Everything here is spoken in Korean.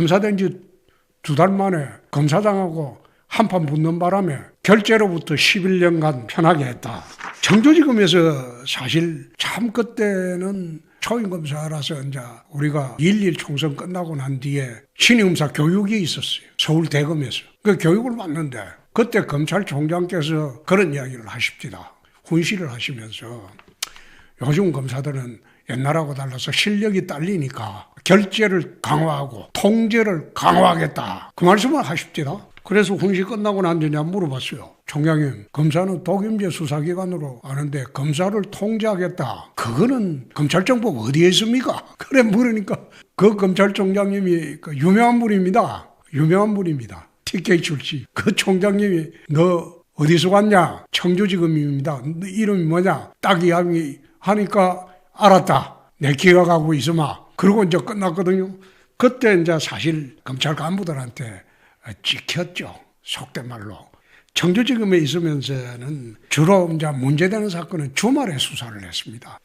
검사된 지 두 달 만에 검사장하고 한판 붙는 바람에 결재로부터 11년간 편하게 했다. 청주지검에서 사실 참 그때는 초임검사라서 이제 우리가 1.1 총선 끝나고 난 뒤에 신임사 교육이 있었어요. 서울 대검에서. 그 교육을 받는데 그때 검찰총장께서 그런 이야기를 하십니다. 훈시를 하시면서 요즘 검사들은 옛날하고 달라서 실력이 딸리니까 결재를 강화하고 통제를 강화하겠다. 그 말씀을 하십니다. 그래서 훈시 끝나고 난 뒤에 물어봤어요. 총장님, 검사는 독임제 수사기관으로 아는데 검사를 통제하겠다. 그거는 검찰정법 어디에 있습니까? 그래 물으니까 그 검찰총장님이 그 유명한 분입니다. 유명한 분입니다. TK 출시. 그 총장님이 너 어디서 왔냐? 청주지검입니다. 너 이름이 뭐냐? 딱 이야기 하니까 알았다. 내 기억하고 있으마. 그러고 이제 끝났거든요. 그때 이제 사실 검찰 간부들한테 찍혔죠. 속된 말로. 청주지검에 있으면서는 주로 이제 문제되는 사건은 주말에 수사를 했습니다.